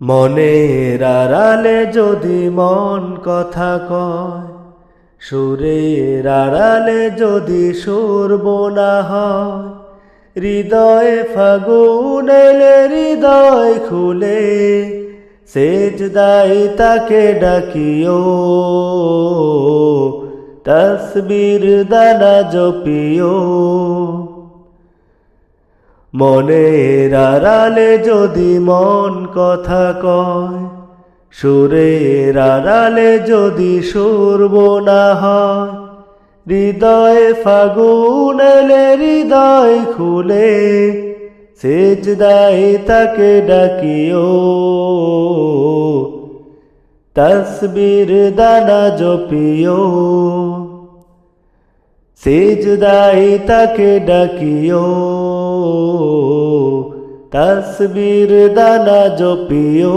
মনের আড়ালে যদি মন কথা কয়, সুরের আড়ালে যদি সুর বোনা হয়, হৃদয়ে ফাগুন এলে হৃদয় খুলে সেজ দাই তাকে ডাকিও। তসবির দানা জপিও। মনের আড়ালে যদি মন কথা কয়, সুরের আড়ালে যদি সুর বোনা হয়, হৃদয়ে ফাগুন এলে হৃদয় খুলে সেজ দাই তাকে ডাকিও। তসবির দানা জপিও। সেজদাই তাকে ডাকিও। তসবির দানা জপিও।